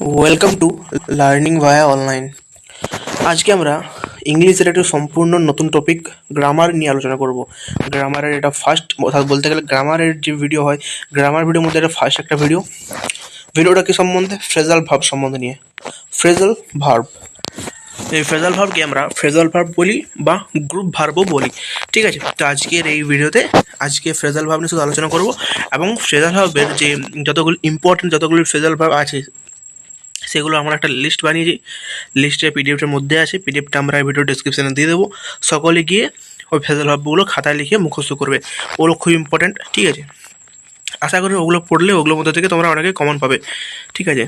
Welcome to learning via online আজকে আমরা ইংলিশের একটা সম্পূর্ণ নতুন টপিক গ্রামার নিয়ে আলোচনা করব। গ্রামারের এটা ফার্স্ট অর্থাৎ বলতে গেলে গ্রামারের যে ভিডিও হয় গ্রামার ভিডিওর মধ্যে এটা ফার্স্ট একটা ভিডিও ভিডিওটা কি সম্বন্ধে? ফ্রেজাল ভার্ব সম্বন্ধে নিয়ে। ফ্রেজাল ভার্ব এই ফ্রেজাল ভার্বকে আমরা ফ্রেজাল ভার্ব বলি বা গ্রুপ ভার্বও বলি। ঠিক আছে? তো আজকের এই ভিডিওতে আজকে ফ্রেজাল ভার্ব নিয়ে শুধু আলোচনা করব এবং ফ্রেজাল ভার্বের যে যতগুলো ইম্পর্টেন্ট যতগুলো ফ্রেজাল ভার্ব আছে সেগুলো আমরা একটা লিস্ট বানিয়েছি। লিস্টে পিডিএফটার মধ্যে আছে। পিডিএফটা আমরা ভিডিও ডিসক্রিপশানে দিয়ে দেবো। সকলে গিয়ে ওই ফেজাল ভাবগুলো খাতায় লিখে মুখস্থ করবে। ওগুলো খুব ইম্পর্ট্যান্ট ঠিক আছে? আশা করি ওগুলো পড়লে ওগুলোর মধ্যে থেকে তোমরা অনেকে কমন পাবে। ঠিক আছে?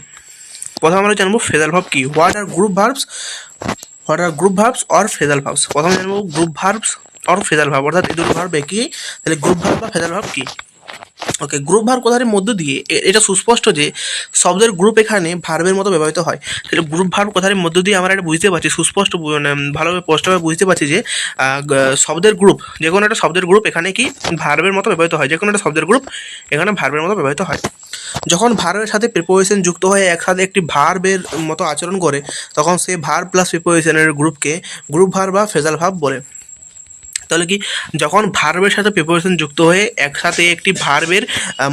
প্রথমে আমরা জানব ফেজাল ভাব কি? What are group verbs what are group verbs or phrasal verbs প্রথমে জানব গ্রুপ ভার্বস অর ফেজাল ভাব। অর্থাৎ এই দুটো ভার্ব একই। তাহলে গ্রুপ ভার্ব বা ফেজাল ভাব কি? ওকে গ্রুপ ভার কথার মধ্য দিয়ে এটা সুস্পষ্ট যে শব্দের গ্রুপ এখানে ভার্বের মতো ব্যবহৃত হয়। তাহলে গ্রুপ ভার্ব কথার মধ্য দিয়ে আমরা এটা বুঝতে পারছি, সুস্পষ্ট মানে ভালোভাবে স্পষ্টভাবে বুঝতে পারছি যে শব্দের গ্রুপ যে কোনো একটা শব্দের গ্রুপ এখানে কি ভার্বের মতো ব্যবহৃত হয়, যে কোনো একটা শব্দের গ্রুপ এখানে ভার্বের মতো ব্যবহৃত হয়। যখন ভার্বের সাথে প্রিপোজিশন যুক্ত হয়ে একসাথে একটি ভার্বের মতো আচরণ করে, তখন সেই ভার প্লাস প্রিপোজিশনের গ্রুপকে গ্রুপ ভার বা ফেজাল ভাব বলে। তাহলে কি যখন ভার্বের সাথে প্রিপোজিশন যুক্ত হয়ে একসাথে একটি ভার্বের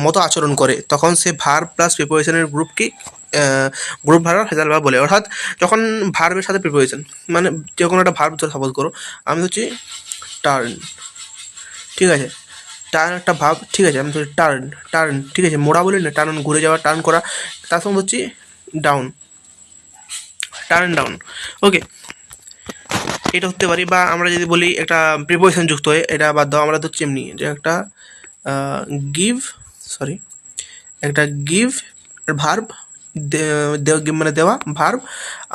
মতো আচরণ করে, তখন সে ভার্ব প্লাস প্রিপোজিশনের গ্রুপকে গ্রুপ ভার্ব ফেজাল ভাব বলে। অর্থাৎ যখন ভার্বের সাথে প্রিপোজিশন মানে যে কোনো একটা ভার্ব সাপোজ করো, আমি হচ্ছি টার্ন ঠিক আছে? টার্ন একটা ভাব, ঠিক আছে? আমি টার্ন টার্ন ঠিক আছে? মোড়া বলি না টার্ন ঘুরে যাওয়া টার্ন করা, তার সঙ্গে হচ্ছে ডাউন টার্ন ডাউন ওকে এটা হতে পারি, বা আমরা যদি বলি একটা প্রিপোজিশন যুক্ত হয়ে, এটা বাদ দাও, আমরা ধরছি এমনি, যে একটা গিভ সরি একটা গিভ ভার্ব মানে দেওয়া ভার্ব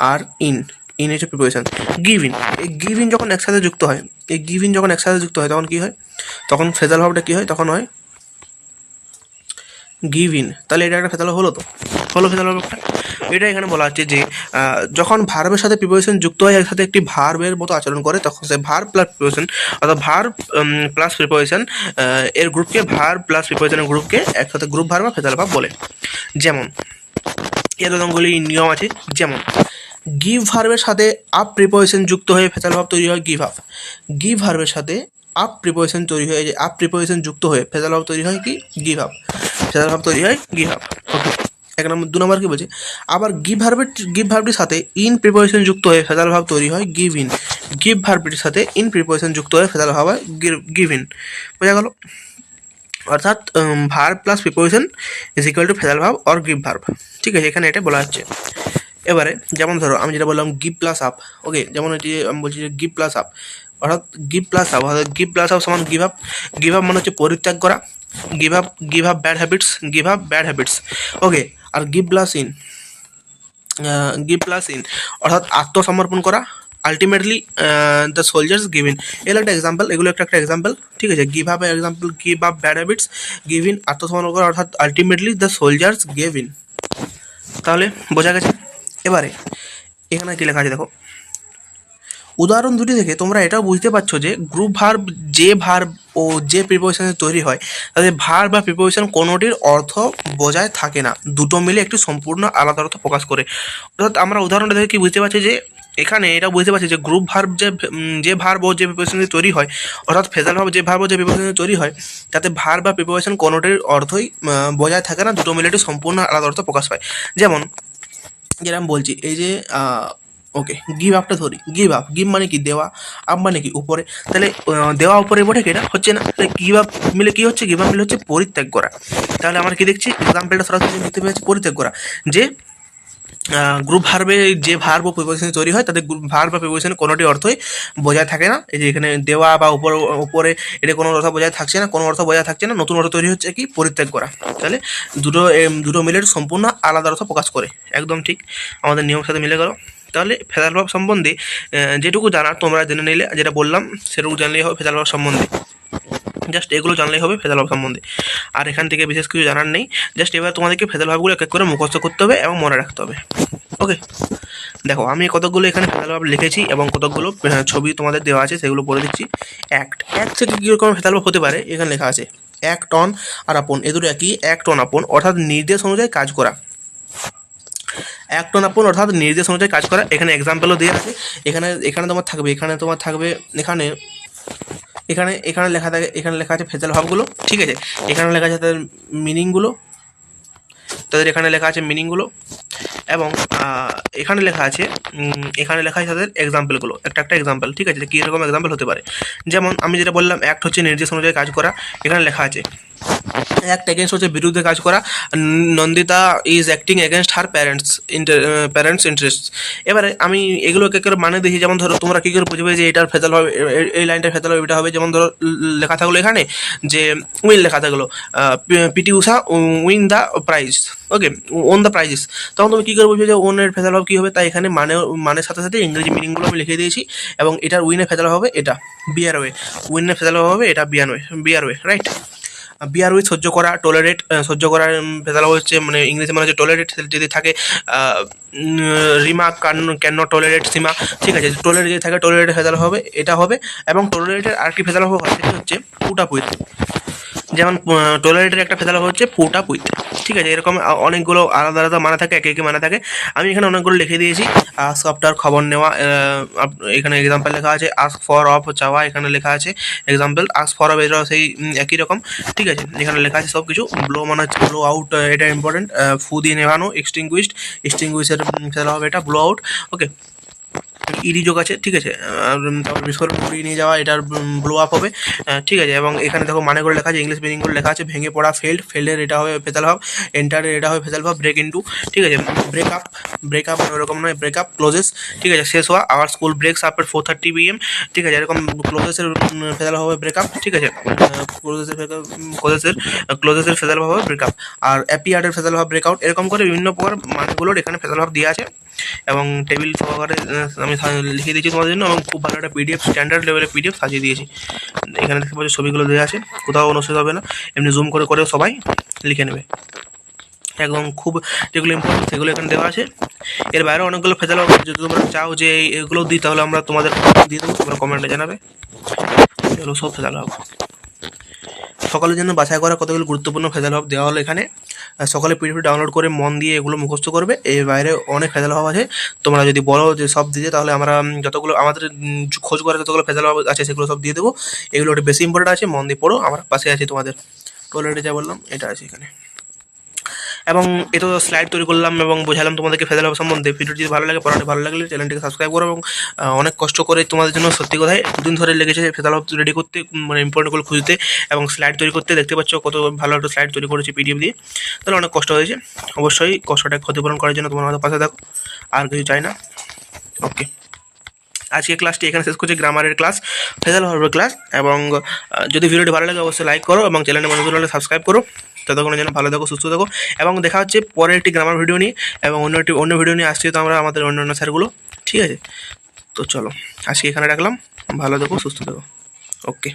আর ইন ইন হচ্ছে প্রিপোজিশন গিভ ইন এই গিভ ইন যখন একসাথে যুক্ত হয়, এই গিভ ইন যখন একসাথে যুক্ত হয়, তখন কী হয়? তখন ফেজাল ভাবটা কী হয়? তখন হয় গিভ ইন তাহলে এটা একটা ফেতাল হলো তো? হলো ফেতাল ভাবটা এটা এখানে বলা হচ্ছে যে যখন ভার্বের সাথে প্রিপারেশন যুক্ত হয় একসাথে একটি ভার্বের মতো আচরণ করে, তখন সে ভার্ব প্লাস প্রিপারেশন অর্থাৎ ভার্ব প্লাস প্রিপোজিশন এর গ্রুপকে ভার্ব প্লাস প্রিপোজিশনের গ্রুপকে একসাথে গ্রুপ ভার্ব বা ফেতাল ভাব বলে। যেমন এর উদাহরণগুলি নিয়ম আছে। যেমন গিভ ভার্বের সাথে আপ প্রিপোজিশন যুক্ত হয়ে ফেতাল ভাব তৈরি হয় গিভ আপ গিভ ভার্বের সাথে আপ প্রিপোজিশন তৈরি হয়ে আপ প্রিপোজিশন যুক্ত হয়ে ফেতাল ভাব তৈরি হয় কি? গিভ আপ ফেতাল ভাব তৈরি হয় গিভ আপ ওকে এক নম্বর, দু নম্বর কি বলছে? আবার গিভ ভার্বের গিভ ভার্বটির সাথে ইন প্রিপোজিশন যুক্ত হয়ে ফেতাল ভাব তৈরি হয় গিভ ইন গিভ ভার্বটির সাথে ইন প্রিপারেশন যুক্ত হয়ে ফেতাল ভাব হয় গিভ ইন বোঝা গেল? অর্থাৎ verb plus preposition is equal to phrasal verb or give verb ঠিক আছে, এখানে এটা বলা হচ্ছে। এবারে, যেমন ধরো, আমি যেটা বললাম গিভ প্লাস আপ ওকে যেমন এটি আমি বলছি যে গিভ প্লাস আপ অর্থাৎ গিভ প্লাস আপ অর্থাৎ গিভ প্লাস আপ সমান গিভ আপ গিভ আপ মানে হচ্ছে পরিত্যাগ করা। Give up give up bad habits give up bad habits okay R give plus in give plus in অর্থাৎ আত্মসমর্পণ করা ultimately the soldiers give in এগুলো একটা এক্সাম্পল এগুলো একটা একটা এক্সাম্পল ঠিক আছে? Give up example give up bad habits give in আত্মসমর্পণ করা, অর্থাৎ ultimately the soldiers give in তাহলে বোঝা গেছে? এবারে, এখানে কি লেখা আছে দেখো? উদাহরণ দুটি থেকে তোমরা এটাও বুঝতে পারছ যে গ্রুপ ভার্ব যে ভার্ব ও যে প্রিপোজিশনে তৈরি হয়, তাদের ভার বা প্রিপোজিশন কোনোটির অর্থ বোঝায় থাকে না। দুটো মিলে একটি সম্পূর্ণ আলাদা অর্থ প্রকাশ করে। অর্থাৎ আমরা উদাহরণটা দেখে কি বুঝতে পারছি যে, এখানে এটা বুঝতে পারছি যে গ্রুপ ভার্ব যে যে ভার্ব ও যে প্রিপোজিশনে তৈরি হয়, অর্থাৎ ফেজাল ভার্ব যে ভার্ব যে প্রিপোজিশনে তৈরি হয়, তাতে ভার বা প্রিপোজিশন কোনোটির অর্থই বোঝায় থাকে না। দুটো মিলে একটি সম্পূর্ণ আলাদা অর্থ প্রকাশ পায়। যেমন, যেটা আমি বলছি, এই যে ওকে গিভ আপটা ধরি। গিভ আপ গিভ মানে কি? দেওয়া আপ মানে কি? উপরে। তাহলে দেওয়া উপরে বটে কি এটা? হচ্ছে না, তাহলে গিভ আপ মিলে কি হচ্ছে? গিভ আপ মিলে হচ্ছে পরিত্যাগ করা। তাহলে আমরা কি দেখছি? এক্সাম্পলটা সরাসরি দেখতে পেয়েছি, পরিত্যাগ করা। যে গ্রুপ ভার্বে যে ভার্ব ও প্রিপোজিশন তৈরি হয় তাদের গ্রুপ ভার্ব বা প্রিপোজিশনের কোনোটি অর্থই বোঝায় থাকে না। এই যে এখানে দেওয়া বা উপর, উপরে, এটা কোনো অর্থ বোঝায় থাকছে না, কোনো অর্থ বোঝায় থাকছে না। নতুন অর্থ তৈরি হচ্ছে কি? পরিত্যাগ করা। তাহলে দুটো দুটো মিলে সম্পূর্ণ আলাদা অর্থ প্রকাশ করে। একদম ঠিক। আমাদের নিয়মের সাথে মিলে গেল। তাহলে ফেদাল ভাব সম্বন্ধে যেটুকু জানার তোমরা জেনে নিলে, যেটা বললাম, সেটুকু জানলেই হবে ফেদাল ভাব সম্বন্ধে। জাস্ট এগুলো জানলেই হবে ফেদাল ভাব সম্বন্ধে। আর এখান থেকে বিশেষ কিছু জানার নেই। জাস্ট এবার তোমাদেরকে ফেদাল ভাবগুলো এক এক করে মুখস্থ করতে হবে এবং মনে রাখতে হবে। ওকে দেখো, আমি কতকগুলো এখানে ফেদাল ভাব লিখেছি এবং কতকগুলো ছবি তোমাদের দেওয়া আছে, সেগুলো পড়ে দিচ্ছি। অ্যাক্ট অ্যাক্ট থেকে কীরকম ফেদাল ভাব হতে পারে, এখানে লেখা আছে। এক টন আর আপন, এ দুটো একই। এক টন আপন, অর্থাৎ নির্দেশ অনুযায়ী কাজ করা। এক টন আপন, অর্থাৎ নির্দেশ অনুযায়ী কাজ করা। এখানে এক্সাম্পলও দিয়ে আছে এখানে এখানে তোমার থাকবে, এখানে তোমার থাকবে, এখানে এখানে এখানে লেখা থাকে, এখানে লেখা আছে ফেজাল ভাবগুলো ঠিক আছে? এখানে লেখা আছে তাদের মিনিংগুলো তাদের এখানে লেখা আছে মিনিংগুলো এবং এখানে লেখা আছে এখানে লেখা আছে তাদের এক্সাম্পলগুলো একটা একটা এক্সাম্পল ঠিক আছে? কী রকম এক্সাম্পল হতে পারে। যেমন, আমি যেটা বললাম অ্যাক্ট হচ্ছে নির্দেশ অনুযায়ী কাজ করা। এখানে লেখা আছে অ্যাক্ট এগেনস্ট হচ্ছে বিরুদ্ধে কাজ করা। Nandita is acting against her parents parents interest এবারে আমি এগুলো এক এক করে মানে দিয়েছি যেমন ধরো, তোমরা কী করে বুঝবে যে এটার ফেজাল হবে এই লাইনটার ফেতাল হবে, এটা হবে? যেমন ধরো লেখা থাকল এখানে যে উইন লেখা থাকল PT Usha win the prize, okay won the prizes. তখন তুমি কী করে বুঝবে যে ওনের ফেজাল হবে কী হবে, তাই এখানে মানে মানের সাথে সাথে ইংরেজি মিনিংগুলো আমি লিখে দিয়েছি এবং এটার উইনের ফেজাল হবে এটা বিয়ার ওয়ে উইনের ফেজাল হবে এটা bear way bear way right bear with সহ্য করা টলারেট সহ্য করার ভেজাল হচ্ছে মানে ইংরেজি মানে হচ্ছে টলারেট যদি থাকে রিমা, কান ক্যান টলারেট সীমা, ঠিক আছে টলারেট যদি থাকে টলারেট ভেজাল হবে, এটা হবে, এবং টলারেটের আর কি ভেজাল হবে, সেটা হচ্ছে পুট আপ উইথ যেমন টলারেটের একটা ফেজাল হচ্ছে পুট উইথ ঠিক আছে, এরকম অনেকগুলো আলাদা আলাদা মানে থাকে, একে একে মানে থাকে। আমি এখানে অনেকগুলো লিখে দিয়েছি। আস্ক আফটার খবর নেওয়া এখানে এক্সাম্পল লেখা আছে আস্ক ফর অফ চাওয়া, এখানে লেখা আছে এক্সাম্পল আস্ক ফর অফ এটাও সেই একই রকম। ঠিক আছে, এখানে লেখা আছে সব কিছু ব্লো মানে হচ্ছে ব্লো আউট এটা ইম্পর্টেন্ট ফু দিয়ে নেওয়ানো এক্সটিংগুইশড এক্সটিংগুইশের ফেলা হবে এটা ব্লো আউট ওকে ইডি যোগ আছে ঠিক আছে? তারপর বিস্ফোরণ উড়িয়ে নিয়ে যাওয়া এটার ব্লো আপ হবে ঠিক আছে? এবং এখানে দেখো মানে করে লেখা আছে ইংলিশ মিনিং করে লেখা আছে ভেঙে পড়া ফেল্ড ফেল্ডের এটা হবে ফেতাল ভাব এন্টারের এটা হবে ফেতাল ভাব ব্রেক ইন্টু ঠিক আছে? ব্রেক আপ ব্রেক আপ ওরকম নয় ব্রেক আপ ক্লোজেস ঠিক আছে? শেষ হওয়া আওয়ার স্কুল ব্রেকস আপ এর ফোর থার্টি বিএম ঠিক আছে? এরকম ক্লোজেসের ফেতাল হবে ব্রেক আপ ঠিক আছে? ক্লোজেসের ক্লোজেসের ক্লোজেসের ফেতাল ভাব হবে ব্রেক আপ আর অ্যাপিয়ার্ডের ফেতাল ভাব ব্রেকআউট এরকম করে বিভিন্ন প্রকার মানগুলোর এখানে ফেতাল ভাব দেওয়া আছে এবং টেবিল সহকারে আহ, আমি লিখে দিয়েছি তোমাদের জন্য এবং খুব ভালো একটা পিডিএফ স্ট্যান্ডার্ড লেভেলের পিডিএফ সাজিয়ে দিয়েছি। এখানে দেখতে পাচ্ছ ছবিগুলো দেওয়া আছে, কোথাও অসুবিধা হবে না। এমনি জুম করে করে সবাই লিখে নেবে। একদম খুব যেগুলো ইম্পর্টেন্ট সেগুলো এখানে দেওয়া আছে। এর বাইরে অনেকগুলো ফেজাল যদি তোমরা চাও যে এগুলো দিই, তাহলে আমরা তোমাদের দিয়ে দেবো। তোমরা কমেন্টে জানাবে। এগুলো সব ফেজাল হবে সকালের জন্য বাছাই করা কতগুলো গুরুত্বপূর্ণ ফেজাল হব দেওয়া হলো এখানে। সকালে পিডিএফ ডাউনলোড করে মন দিয়ে এগুলো মুখস্থ করবে। এর বাইরে অনেক ফেজাল ভাব আছে। তোমরা যদি বলো যে সব দিয়ে তাহলে আমরা যতগুলো, আমাদের খোঁজ করে যতগুলো ফেজাল ভাব আছে, সেগুলো সব দিয়ে দেবো। এগুলো একটু বেশি ইম্পর্টেন্ট আছে, মন দিয়ে পড়ো। আমার পাশে আছে তোমাদের। টয়লেটে যা বললাম, এটা আছে এখানে। এবং এটা স্লাইড তৈরি করলাম এবং বোঝালাম তোমাদেরকে হব সম্বন্ধে। ভিডিওটি যদি ভালো লাগে, পড়াটি ভালো লাগলে চ্যানেলটিকে সাবস্ক্রাইব করো এবং অনেক কষ্ট করে তোমাদের জন্য সত্যি কথাই দুদিন ধরে লেগেছে হব রেডি করতে মানে ইম্পর্টেন্টগুলো খুঁজতে এবং স্লাইড তৈরি করতে। দেখতে পাচ্ছ কত ভালো একটা স্লাইড তৈরি করেছি পিডিএফ দিয়ে। তাহলে অনেক কষ্ট হয়েছে। অবশ্যই কষ্টটা ক্ষতিপূরণ করার জন্য তোমার আমাদের পাশে দেখো আর কিছু চাই না। ওকে আজকে ক্লাসটি এখানে শেষ করছি। গ্রামারের ক্লাস ফেজাল হরবের ক্লাস এবং যদি ভিডিওটি ভালো লাগে অবশ্যই লাইক করো এবং চ্যানেলে মানুষ হলে সাবস্ক্রাইব করো। ততক্ষণের জন্য ভালো থাকো, সুস্থ থাকো। এবং দেখা হচ্ছে পরের একটি গ্রামার ভিডিও নিয়ে এবং অন্য একটি, অন্য ভিডিও নিয়ে আসছি তো আমরা আমাদের অন্য অন্য স্যারগুলো ঠিক আছে? তো চলো, আজকে এখানে রাখলাম। ভালো থাকো, সুস্থ থাকো। ওকে